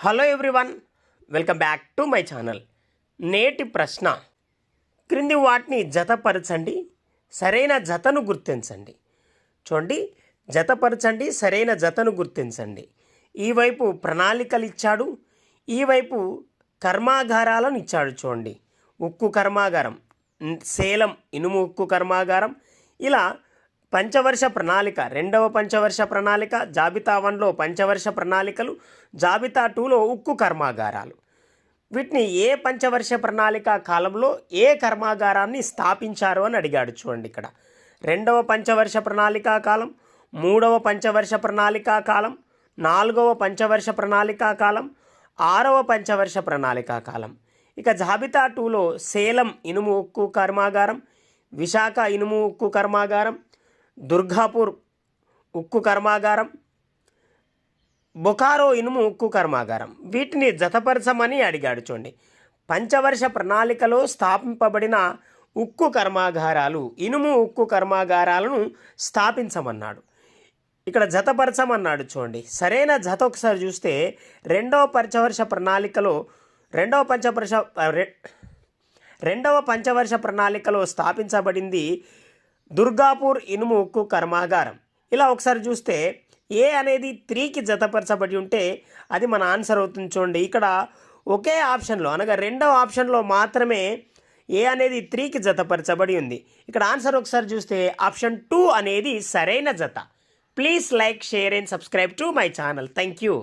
Hello everyone welcome back to my channel నేటి ప్రశ్న. క్రింది వాటిని జతపరచండి సరైన జతను గుర్తించండి. చూడండి జతపరచండి సరైన జతను గుర్తించండి. ఈ వైపు ప్రణాళికలు ఇచ్చాడు ఈ వైపు కర్మాగారాలను ఇచ్చాడు చూడండి. ఉక్కు కర్మాగారం సేలం ఇనుము ఉక్కు కర్మాగారం ఇలా పంచవర్ష ప్రణాళిక రెండవ పంచవర్ష ప్రణాళిక జాబితా వన్లో పంచవర్ష ప్రణాళికలు జాబితా టూలో ఉక్కు కర్మాగారాలు. వీటిని ఏ పంచవర్ష ప్రణాళిక కాలంలో ఏ కర్మాగారాన్ని స్థాపించారు అని అడిగాడు చూడండి ఇక్కడ. రెండవ పంచవర్ష ప్రణాళికా కాలం మూడవ పంచవర్ష ప్రణాళికా కాలం నాలుగవ పంచవర్ష ప్రణాళికా కాలం ఆరవ పంచవర్ష ప్రణాళికా కాలం. ఇక జాబితా టూలో సేలం ఇనుము ఉక్కు కర్మాగారం విశాఖ ఇనుము ఉక్కు కర్మాగారం దుర్గాపూర్ ఉక్కు కర్మాగారం బొకారో ఇనుము ఉక్కు కర్మాగారం. వీటిని జతపరచమని అడిగాడు చూడండి. పంచవర్ష ప్రణాళికలో స్థాపింపబడిన ఉక్కు కర్మాగారాలు ఇనుము ఉక్కు కర్మాగారాలను స్థాపించమన్నాడు. ఇక్కడ జతపరచమన్నాడు చూడండి. సరైన జత ఒకసారి చూస్తే రెండవ పంచవర్ష ప్రణాళికలో రెండవ పంచవర్ష రె- రెండవ పంచవర్ష ప్రణాళికలో స్థాపించబడింది దుర్గాపూర్ ఇనుము ఉక్కు కర్మాగారం. ఇలా ఒకసారి చూస్తే ఏ అనేది త్రీకి జతపరచబడి ఉంటే అది మన ఆన్సర్ అవుతుంది చూడండి. ఇక్కడ ఒకే ఆప్షన్లో అనగా రెండవ ఆప్షన్లో మాత్రమే ఏ అనేది త్రీకి జతపరచబడి ఉంది. ఇక్కడ ఆన్సర్ ఒకసారి చూస్తే ఆప్షన్ టూ అనేది సరైన జత. Please like share and subscribe to my channel. Thank you.